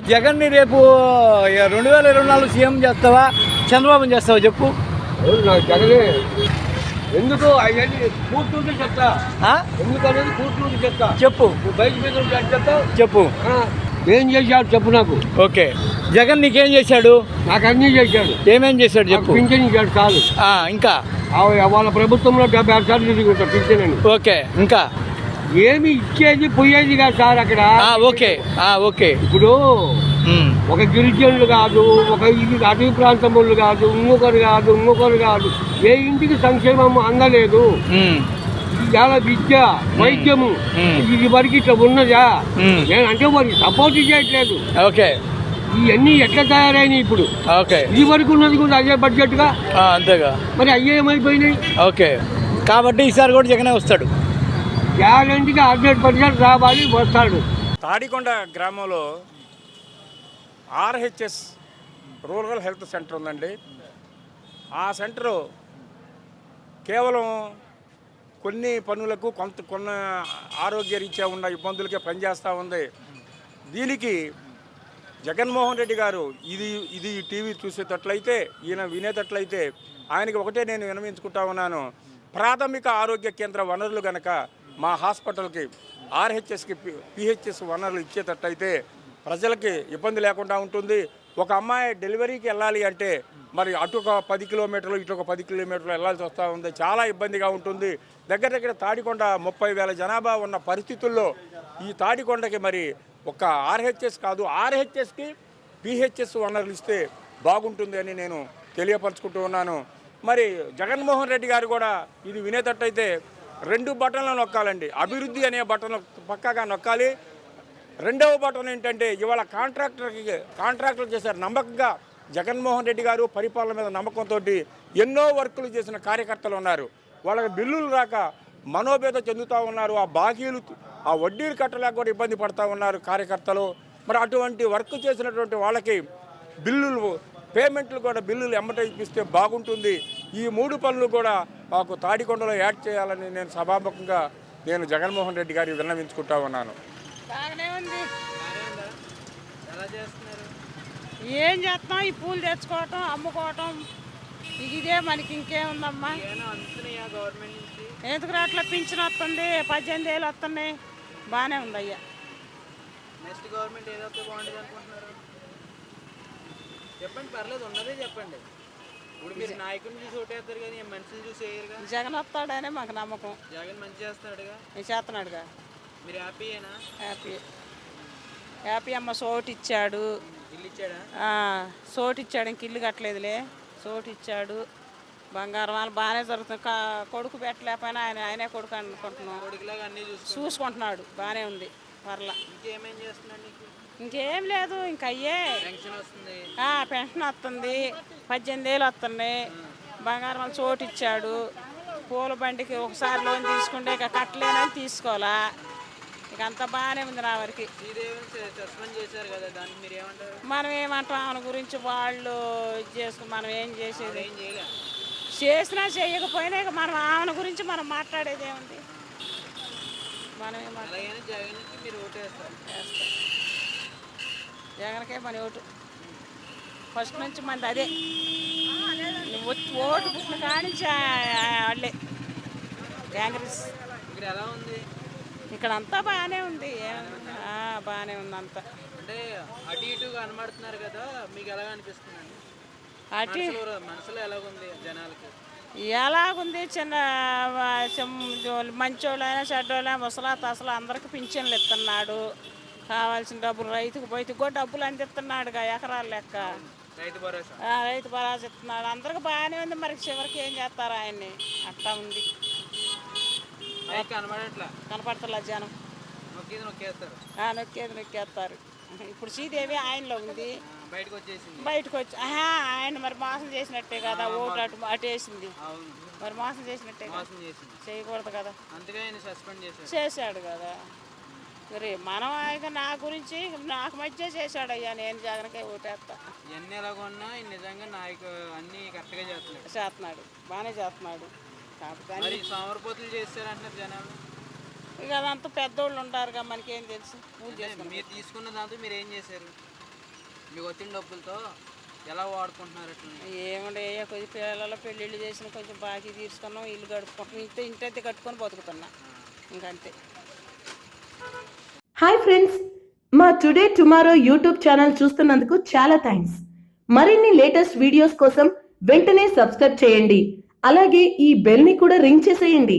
జగన్ని రేపు రెండు వేల ఇరవై నాలుగు సీఎం చేస్తావా? చంద్రబాబు చేస్తావా చెప్పు. జగనే. ఎందుకు? అవన్నీ కూర్చుంటే చెప్తా? ఎందుకు అనేది కూర్చుంటే చెప్తా. చెప్పు. బయట మీద చెప్తావు? చెప్పు. ఏం చేశాడు చెప్పు నాకు. ఓకే. జగన్ నీకేం చేశాడు? నాకు అన్నీ చేశాడు. ఏమేం చేశాడు చెప్పు. పింఛన్ ఇచ్చాడు చాలు. ఇంకా? వాళ్ళ ప్రభుత్వంలో డెబ్బై ఆరు సార్లు పింఛన్ అని. ఓకే ఇంకా? ఏమి ఇచ్చేది పోయేది కాదు సార్ అక్కడ. ఓకే. ఓకే. ఇప్పుడు ఒక గిరిజనులు కాదు ఒక ఇది అటవీ ప్రాంతం వాళ్ళు కాదు ఇంకొకరు కాదు ఇంకొకరు కాదు. ఏ ఇంటికి సంక్షేమం అందలేదు. ఇవాళ విద్య వైద్యము. ఇది వరకు ఇట్లా ఉన్నదా. నేను అంటే మరి సపోర్ట్ చేయట్లేదు. ఓకే. ఇవన్నీ ఎట్లా తయారైనాయి ఇప్పుడు? ఓకే. ఇది వరకు ఉన్నది కూడా అదే బడ్జెట్గా? ఆ, అంతేగా. మరి అయ్యే ఏమైపోయినాయి? ఓకే. కాబట్టి ఈసారి కూడా జగనే వస్తాడు. గ్యారంటీగా హండ్రెడ్ పర్సెంట్ రావాలి వస్తాడు. తాడికొండ గ్రామంలో ఆర్హెచ్ఎస్ రూరల్ హెల్త్ సెంటర్ ఉందండి. ఆ సెంటరు కేవలం కొన్ని పనులకు కొంత కొన్న ఆరోగ్య రీత్యా ఉన్న ఇబ్బందులకే పనిచేస్తూ ఉంది. దీనికి జగన్మోహన్ రెడ్డి గారు ఇది ఇది టీవీ చూసేటట్లయితే ఈయన వినేటట్లయితే ఆయనకి ఒకటే నేను వినమించుకుంటా ఉన్నాను. ప్రాథమిక ఆరోగ్య కేంద్ర వనరులు గనక మా హాస్పిటల్కి ఆర్హెచ్ఎస్కి పిహెచ్ఎస్ వనరులు ఇచ్చేటట్టయితే ప్రజలకి ఇబ్బంది లేకుండా ఉంటుంది. ఒక అమ్మాయి డెలివరీకి వెళ్ళాలి అంటే మరి అటు ఒక పది కిలోమీటర్లు ఇటు ఒక పది కిలోమీటర్లు వెళ్ళాల్సి వస్తూ ఉంది. చాలా ఇబ్బందిగా ఉంటుంది. దగ్గర దగ్గర తాడికొండ ముప్పై వేల జనాభా ఉన్న పరిస్థితుల్లో ఈ తాడికొండకి మరి ఒక ఆర్హెచ్ఎస్ కాదు ఆర్హెచ్ఎస్కి పిహెచ్ఎస్ వనరులు ఇస్తే బాగుంటుంది అని నేను తెలియపరచుకుంటూ ఉన్నాను. మరి జగన్మోహన్ రెడ్డి గారు కూడా ఇది వినేటట్టయితే రెండు బటన్లు నొక్కాలండి. అభివృద్ధి అనే బటన్ పక్కాగా నొక్కాలి. రెండవ బటన్ ఏంటంటే ఇవాళ కాంట్రాక్టర్కి కాంట్రాక్టర్ చేశారు నమ్మకంగా జగన్మోహన్ రెడ్డి గారు పరిపాలన మీద నమ్మకంతో ఎన్నో వర్కులు చేసిన కార్యకర్తలు ఉన్నారు. వాళ్ళకి బిల్లులు రాక మనోభేద చెందుతూ ఉన్నారు. ఆ బాకీలు ఆ వడ్డీలు కట్టలేక కూడా ఇబ్బంది పడుతూ ఉన్నారు కార్యకర్తలు. మరి అటువంటి వర్క్ చేసినటువంటి వాళ్ళకి బిల్లులు పేమెంట్లు కూడా బిల్లులు ఎమ్మట ఇప్పిస్తే బాగుంటుంది. ఈ మూడు పనులు కూడా మాకు తాడికొండలో యాడ్ చేయాలని నేను సభాముఖంగా నేను జగన్మోహన్ రెడ్డి గారికి విన్నవించుకుంటా ఉన్నాను. బాగానే ఉంది. ఏం చేస్తాం ఈ పూలు తెచ్చుకోవటం అమ్ముకోవటం ఇదే మనకి ఇంకేముందమ్మా? ఎందుకు అట్లా పింఛన్ వస్తుంది పద్దెనిమిది వేలు వస్తున్నాయి. బాగానే ఉంది అయ్యా. నెక్స్ట్ గవర్నమెంట్ ఏదైతే బాగుంటుంది అనుకుంటున్నారు? చెప్పండి పర్లేదు ఉన్నదే చెప్పండి. ఇప్పుడు మీరు నాయకుడిని చూసి ఓటేస్తారు కానీ మనుషులు చూసి వేయరుగా? జగన్ వస్తాడనే మాకు నమ్మకం. జగన్ మంచి చేస్తాడుగా? నేను చేస్తున్నాడుగా? మీరు హ్యాపీయేనా హ్యాపీ. హ్యాపీ అమ్మ సోటు ఇచ్చాడు. ఇల్లు ఇచ్చాడా? సోటు ఇచ్చాడు ఇంక ఇల్లు కట్టలేదులే. సోటు ఇచ్చాడు. బంగారం వాళ్ళు బాగానే జరుగుతుంది. కొడుకు పెట్టలేకపోయినా ఆయన ఆయనే కొడుకు అనుకుంటున్నాం. చూసుకుంటున్నాడు. బాగానే ఉంది. పర్లా. ఇంకేం లేదు ఇంక అయ్యే. పెన్షన్ వస్తుంది. ఆ, పెన్షన్ వస్తుంది. పద్దెనిమిది వేలు వస్తుంది. బంగారం చోటు ఇచ్చాడు. పూల బండికి ఒకసారి లోన్ తీసుకుంటే ఇక కట్టలేనని తీసుకోవాలా. ఇక అంతా బాగానే ఉంది నా వరకు. మనం ఏమంటాం? ఆమె గురించి వాళ్ళు ఇది చేసుకుని మనం ఏం చేసేది? చేసినా చేయకపోయినా ఇక మనం ఆమె గురించి మనం మాట్లాడేది ఏముంది? మనం ఏం మాట్లాడేది అలాగైనా జగన్కి మన ఓటు. ఫస్ట్ నుంచి మనది అదే. ఓటు పుట్టిన కానించి వాళ్ళే. కాంగ్రెస్. ఇక్కడ ఎలా ఉంది? ఇక్కడ అంతా బాగానే ఉంది బాగానే ఉంది అంతా. అంటే అటు ఇటు కనబడుతున్నారు కదా మీకు ఎలా అనిపిస్తుందండి అటు మనసులో ఎలాగుంది జనాలకి? ఎలాగుంది చిన్న మంచోళ్ళైనా చెడ్డోళ్ళైనా ముసలా తసలా అందరికి పింఛన్లు ఇస్తున్నాడు. కావాల్సిన డబ్బులు రైతుకు పోయితే కూడా డబ్బులు అందిస్తున్నాడుగా ఎకరాల లెక్క. రైతు భరోసా. రైతు భరోసా ఇస్తున్నాడు. అందరికి బాగానే ఉంది మరి చివరికి ఏం చేస్తారు ఆయన్ని? అట్టా ఉంది. పైకి కనబడట్లా? కనపడతలే జనం. నొక్కిది నొక్కేస్తారు. ఇప్పుడు శ్రీదేవి ఆయనలో ఉంది. బయటకు వచ్చేసింది. బయటకు వచ్చి ఆయన మరి మోసం చేసినట్టే కదా ఓటు అటు అటు వేసింది. మరి మోసం చేసినట్టే చేయకూడదు కదా. చేశాడు. కదా. మరి మనం ఆయన నా గురించి నాకు మధ్య చేశాడు అయ్యా నేను జగన్కే ఓటేస్తా ఇవన్నీ ఎలాగొన్నా నిజంగా నాయకు అన్ని కరెక్ట్గా చేస్తున్నాడు. చేస్తున్నాడు. బాగానే చేస్తున్నాడు. కాకపోతే మరి సోమరపోతులు చేస్తారంటున్నారు జనాలు. ఇక అదంతా పెద్దోళ్ళు ఉంటారుగా మనకేం తెలుసు. పూజ మీరు తీసుకున్న దాంతో మీరు ఏం చేశారు? మీకు వచ్చిన డబ్బులతో ఎలా వాడుకుంటున్నారు అట్లా ఏమంటే కొద్ది పిల్లల పెళ్ళిళ్ళు చేసిన కొంచెం బాకీ తీసుకున్నాం ఇల్లు గడుపుకుంటున్నాం ఇంత ఇంటైతే కట్టుకొని బతుకుతున్నా. ఇంకంతే. హాయ్ ఫ్రెండ్స్ మా టుడే టుమారో యూట్యూబ్ ఛానల్ చూస్తున్నందుకు చాలా థ్యాంక్స్. మరిన్ని లేటెస్ట్ వీడియోస్ కోసం వెంటనే సబ్స్క్రైబ్ చేయండి. అలాగే ఈ బెల్ని కూడా రింగ్ చేసేయండి.